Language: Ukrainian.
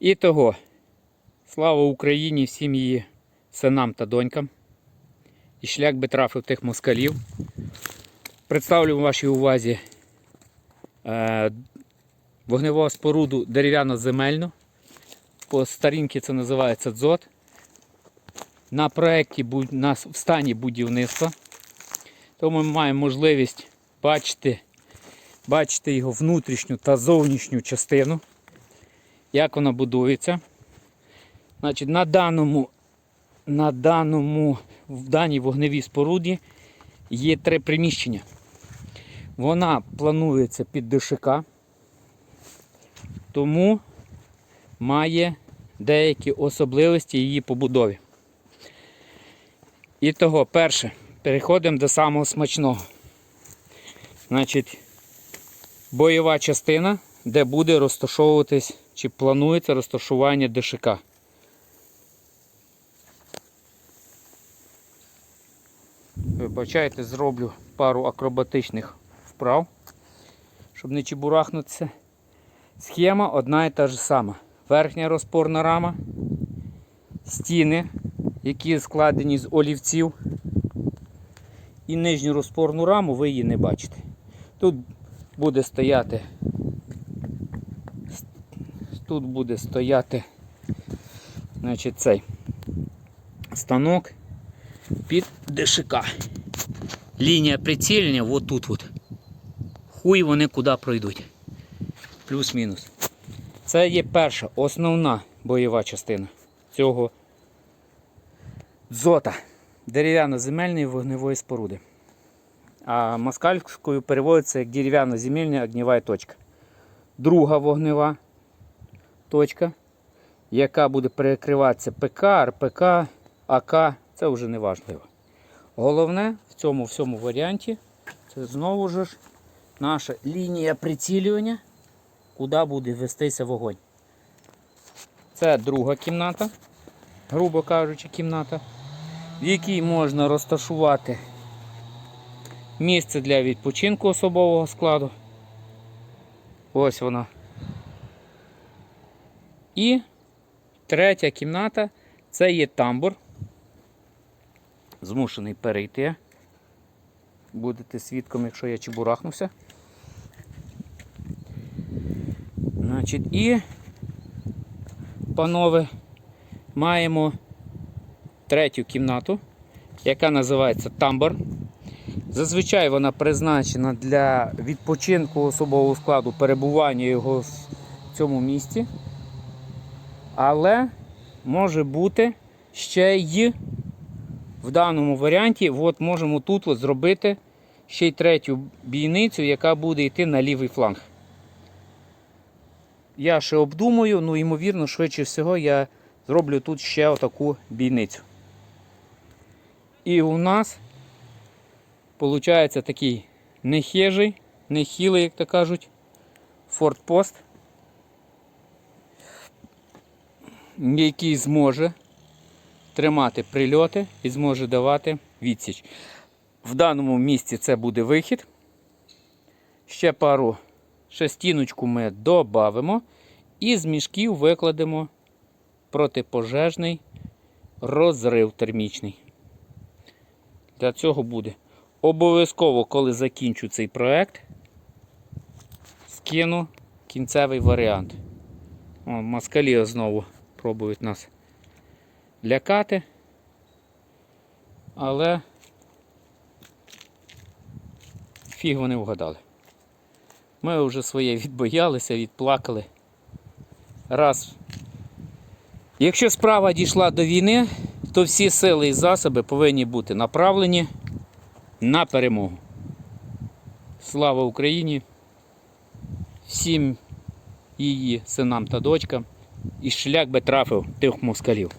І того, слава Україні всім її синам та донькам. І шлях би трафив тих москалів. Представлю вашій увазі е, вогневу споруду дерев'яно-земельну. По старінки це називається дзот. На проєкті на, в стані будівництва. Тому ми маємо можливість бачити, бачити його внутрішню та зовнішню частину, як вона будується. Значить, на даному, на даному, в даній вогневій споруді є три приміщення. Вона планується під ДШК, тому має деякі особливості її побудові. І того, перше, переходимо до самого смачного. Значить, бойова частина, де буде розташовуватись, чи планується розташування ДШК. Вибачайте, зроблю пару акробатичних вправ, щоб не чебурахнутися. Схема одна і та ж сама. Верхня розпорна рама, стіни, які складені з олівців. І нижню розпорну раму ви її не бачите. Тут буде стояти. Тут буде стояти значить, цей станок під ДШК. Лінія прицілення от тут. От. Хуй вони куди пройдуть. Плюс-мінус. Це є перша, основна бойова частина цього дзота дерев'яно-земельної вогневої споруди. А москальською переводиться як дерев'яно-земельна огнєва точка. Друга вогнева точка, яка буде перекриватися ПК, РПК, АК, це вже не важливо. Головне в цьому всьому варіанті це знову ж наша лінія прицілювання, куди буде вестися вогонь. Це друга кімната, грубо кажучи, кімната, в якій можна розташувати місце для відпочинку особового складу. Ось вона. І третя кімната це є тамбур. Змушений перейти. Будете свідком, якщо я чебурахнувся. Значить, і, панове, маємо третю кімнату, яка називається тамбур. Зазвичай вона призначена для відпочинку особового складу, перебування його в цьому місці. Але може бути ще й в даному варіанті, от можемо тут от зробити ще й третю бійницю, яка буде йти на лівий фланг. Я ще обдумаю, ну ймовірно, швидше всього я зроблю тут ще отаку бійницю. І у нас виходить такий нехижий, нехилий, як то кажуть, фортпост, який зможе тримати прильоти і зможе давати відсіч. В даному місці це буде вихід. Ще пару ще стіночку ми додамо і з мішків викладемо протипожежний розрив термічний. Для цього буде. Обов'язково, коли закінчу цей проект, скину кінцевий варіант. О, москалі знову пробують нас лякати. Але фіг вони вгадали. Ми вже своє відбоялися, відплакали. Раз. Якщо справа дійшла до війни, то всі сили і засоби повинні бути направлені на перемогу. Слава Україні! Всім її синам та дочкам і шлях би трафив тих москалів.